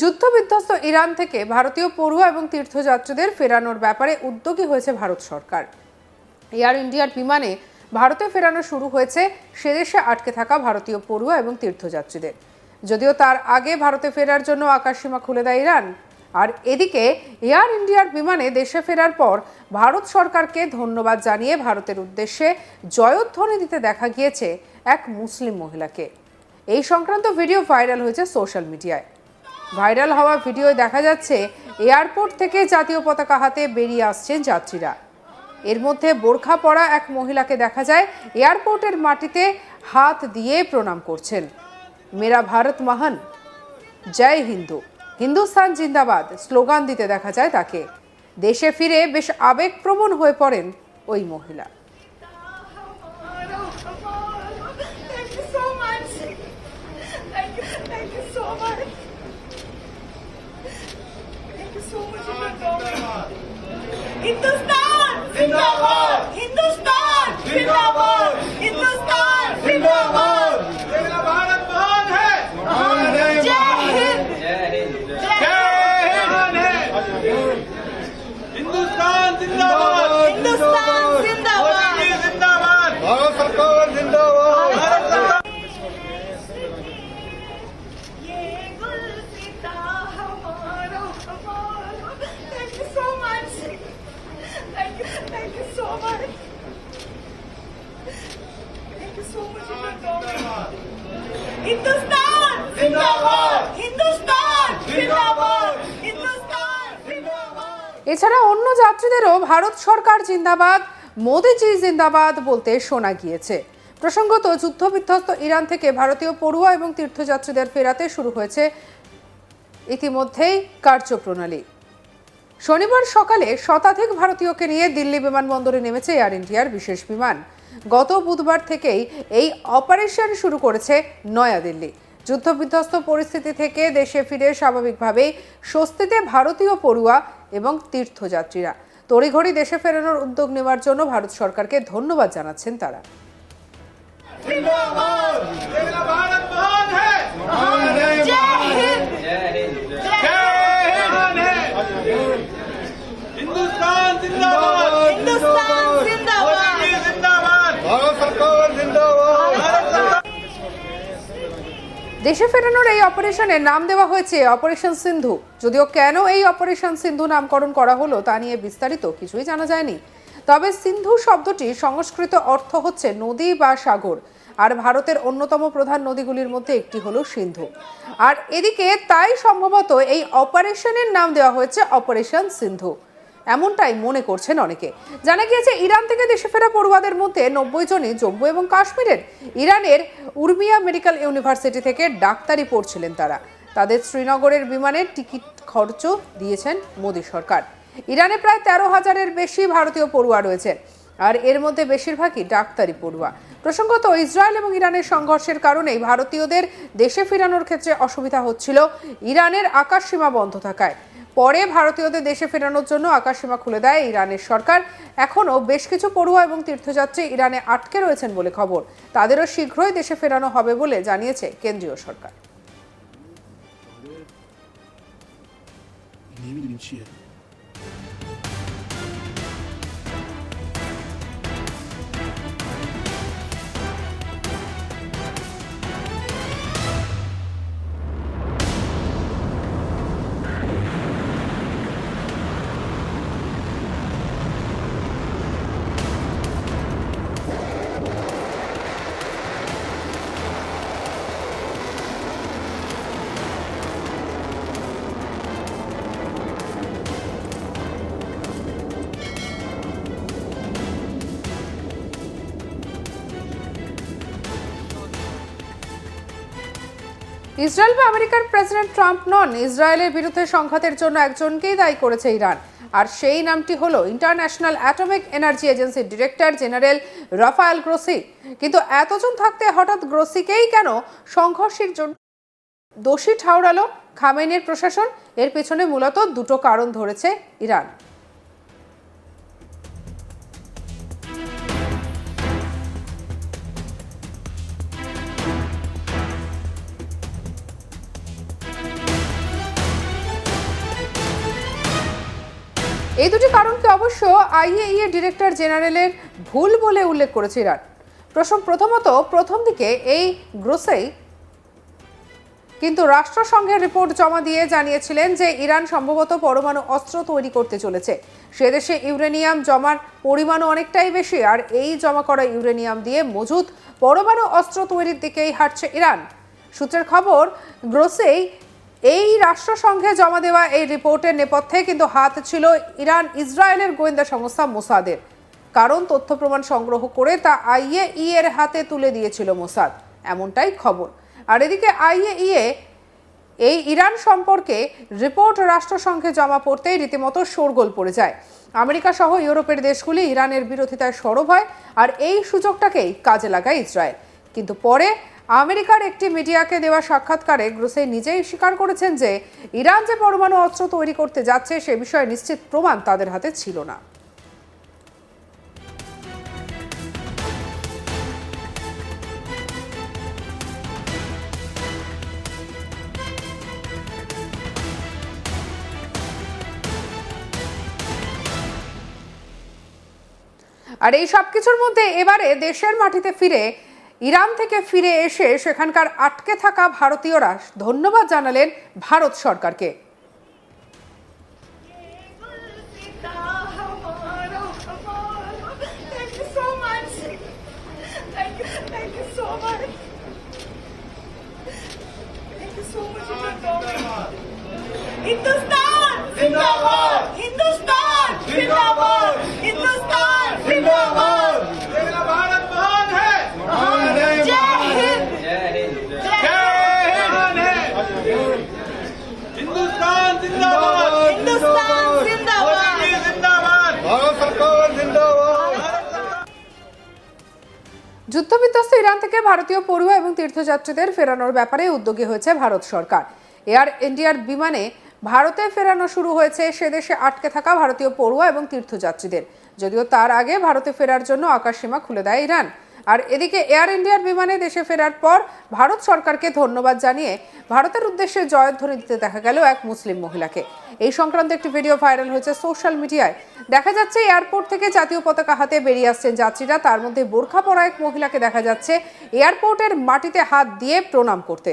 যুদ্ধবিধ্বস্ত ইরান থেকে ভারতীয় পড়ুয়া এবং তীর্থযাত্রীদের ফেরানোর ব্যাপারে উদ্যোগী হয়েছে ভারত সরকার। এয়ার ইন্ডিয়ার বিমানে ভারতে ফেরানো শুরু হয়েছে সেদেশে আটকে থাকা ভারতীয় পড়ুয়া এবং তীর্থযাত্রীদের। যদিও তার আগে ভারতে ফেরার জন্য আকাশসীমা খুলে দেয় ইরান, আর এদিকে এয়ার ইন্ডিয়ার বিমানে দেশে ফেরার পর ভারত সরকারকে ধন্যবাদ জানিয়ে ভারতের উদ্দেশ্যে জয়ধ্বনি দিতে দেখা গিয়েছে এক মুসলিম মহিলাকে। এই সংক্রান্ত ভিডিও ভাইরাল হয়েছে সোশ্যাল মিডিয়ায়। ভাইরাল হওয়া ভিডিও দেখা যাচ্ছে, এয়ারপোর্ট থেকে জাতীয় পতাকা হাতে বেরিয়ে আসছেন যাত্রীরা। এর মধ্যে বোরখা পরা এক মহিলাকে দেখা যায়, এয়ারপোর্টের মাটিতে হাত দিয়ে প্রণাম করছেন। মেরা ভারত মহান, জয় হিন্দু। হিন্দুস্তান জিন্দাবাদ, স্লোগান দিতে দেখা যায় তাকে। দেশে ফিরে বেশ আবেগপ্রবণ হয়ে পড়েন ওই মহিলা। এছাড়া অন্য যাত্রীদেরও ভারত সরকার জিন্দাবাদ, মোদিজি জিন্দাবাদ বলতে শোনা গিয়েছে। প্রসঙ্গত, যুদ্ধবিধ্বস্ত ইরান থেকে ভারতীয় পড়ুয়া এবং তীর্থযাত্রীদের ফেরাতে শুরু হয়েছে ইতিমধ্যেই কার্যপ্রণালী। শনিবার সকালে শতাধিক ভারতীয়কে নিয়ে দিল্লি বিমানবন্দরে নেমেছে এয়ার ইন্ডিয়ার বিশেষ বিমান। গত বুধবার থেকেই এই অপারেশন শুরু করেছে নয়াদিল্লি। যুদ্ধবিধ্বস্ত পরিস্থিতি থেকে দেশে ফিরে স্বাভাবিকভাবেই স্বস্তিতে ভারতীয় পড়ুয়া এবং তীর্থযাত্রীরা তড়িঘড়ি দেশে ফেরানোর উদ্যোগ নেওয়ার জন্য ভারত সরকারকে ধন্যবাদ জানাচ্ছেন তারা जिंदाबाद मेरा দেশে ফেরানোর এই অপারেশনের নাম দেওয়া হয়েছে অপারেশন সিন্ধু। যদিও কেন এই অপারেশন সিন্ধু নামকরণ করা হলো তা নিয়ে বিস্তারিত কিছুই জানা যায়নি। তবে সিন্ধু শব্দটি সংস্কৃত অর্থ হচ্ছে নদী বা সাগর, আর ভারতের অন্যতম প্রধান নদীগুলির মধ্যে একটি হলো সিন্ধু। আর এদিকে তাই সম্ভবত এই অপারেশনের নাম দেওয়া হয়েছে অপারেশন সিন্ধু। এমনটাই মনে করছেন অনেকে। জানা গিয়েছে, ইরান থেকে দেশে ফেরা পড়ুয়াদের মধ্যে নব্বই জনই জম্মু এবং কাশ্মীরের। ইরানের উর্মিয়া মেডিকেল ইউনিভার্সিটি থেকে ডাক্তারি পড়ছিলেন তারা। তাদের শ্রীনগরের বিমানের টিকিট খরচ দিয়েছেন মোদী সরকার। ইরানে প্রায় তেরো হাজারের বেশি ভারতীয় পড়ুয়া রয়েছে, আর এর মধ্যে বেশিরভাগই ডাক্তারি পড়ুয়া। প্রসঙ্গত, ইসরায়েল এবং ইরানের সংঘর্ষের কারণেই ভারতীয়দের দেশে ফেরানোর ক্ষেত্রে অসুবিধা হচ্ছিল ইরানের আকাশসীমা বন্ধ থাকায়। পরে ভারতীয়দের দেশে ফেরানোর জন্য আকাশসীমা খুলে দেয় ইরানের সরকার। এখনও বেশ কিছু পড়ুয়া এবং তীর্থযাত্রী ইরানে আটকে রয়েছেন বলে খবর। তাদেরও শীঘ্রই দেশে ফেরানো হবে বলে জানিয়েছে কেন্দ্রীয় সরকার। ইসরায়েল বা আমেরিকার প্রেসিডেন্ট ট্রাম্প নন। ইসরায়েলের বিরুদ্ধে সংঘাতের জন্য একজনকেই দায়ী করেছে ইরান। আর সেই নামটি হলো ইন্টারন্যাশনাল অ্যাটমিক এনার্জি এজেন্সির ডিরেক্টর জেনারেল রাফায়েল গ্রোসি। কিন্তু এতজন থাকতে হঠাৎ গ্রোসিকেই কেন সংঘর্ষের জন্য দোষী ঠাউরালো খামেনের প্রশাসন, এর পেছনে মূলত দুটো কারণ ধরেছে ইরান। এই দুটি কারণকে অবশ্য আইএইএ ডিরেক্টর জেনারেলের ভুল বলে উল্লেখ করেছে ইরান। প্রথম প্রথমত, প্রথম দিকে এই গ্রোসেই কিন্তু রাষ্ট্রসংঘের রিপোর্ট জমা দিয়ে জানিয়েছিলেন যে ইরান সম্ভবত পরমাণু অস্ত্র তৈরি করতে চলেছে। সে দেশে ইউরেনিয়াম জমার পরিমাণও অনেকটাই বেশি, আর এই জমা করা ইউরেনিয়াম দিয়ে মজুদ পরমাণু অস্ত্র তৈরির দিকেই হাঁটছে ইরান। সূত্রের খবর, গ্রোসেই এই রাষ্ট্রসংঘে জমা দেওয়া এই রিপোর্টের নেপথ্যে কিন্তু হাত ছিল ইরান, ইসরায়েলের গোয়েন্দা সংস্থা মোসাদের। কারণ তথ্য প্রমাণ সংগ্রহ করে তা আইএই এর হাতে তুলে দিয়েছিল মোসাদ। এমনটাই খবর। আর এদিকে আইএইএ, এই ইরান সম্পর্কে রিপোর্ট রাষ্ট্রসংঘে জমা পড়তেই রীতিমতো শোরগোল পড়ে যায়। আমেরিকা সহ ইউরোপের দেশগুলি ইরানের বিরোধিতায় সরব হয়, আর এই সুযোগটাকেই কাজে লাগায় ইসরায়েল। কিন্তু পরে আমেরিকার একটি মিডিয়াকে দেওয়া সাক্ষাৎকারে গ্রুসে নিজেই স্বীকার করেছেন যে ইরান যে পরমাণু অস্ত্র তৈরি করতে যাচ্ছে, সে বিষয়ে নিশ্চিত প্রমাণ তাদের হাতে ছিল না। আর এই সব কিছুর মধ্যে এবারে দেশের মাটিতে ফিরে ইরান থেকে ফিরে এসে সেখানকার আটকে থাকা ভারতীয়রা ধন্যবাদ জানালেন ভারত সরকারকে। যুদ্ধবিধ্বস্ত ইরান থেকে ভারতীয় পড়ুয়া এবং তীর্থযাত্রীদের ফেরানোর ব্যাপারে উদ্যোগী হয়েছে ভারত সরকার। এয়ার ইন্ডিয়ার বিমানে ভারতে ফেরানো শুরু হয়েছে। সে দেশে আটকে থাকা ভারতীয় পড়ুয়া এবং তীর্থযাত্রীদের। যদিও তার আগে ভারতে ফেরার জন্য আকাশসীমা খুলে দেয় ইরান। আর এদিকে এয়ার ইন্ডিয়ার বিমানে দেশে ফেরার পর ভারত সরকারকে ধন্যবাদ জানিয়ে ভারতের উদ্দেশ্যে জয়ধ্বনি দিতে দেখা গেল এক মুসলিম মহিলাকে। এই সংক্রান্ত একটি ভিডিও ভাইরাল হয়েছে সোশ্যাল মিডিয়ায়। দেখা যাচ্ছে, এয়ারপোর্ট থেকে জাতীয় পতাকা হাতে বেরিয়ে আসছেন যাত্রীরা। তার মধ্যে বোরখা পরা এক মহিলাকে দেখা যাচ্ছে এয়ারপোর্টের মাটিতে হাত দিয়ে প্রণাম করতে।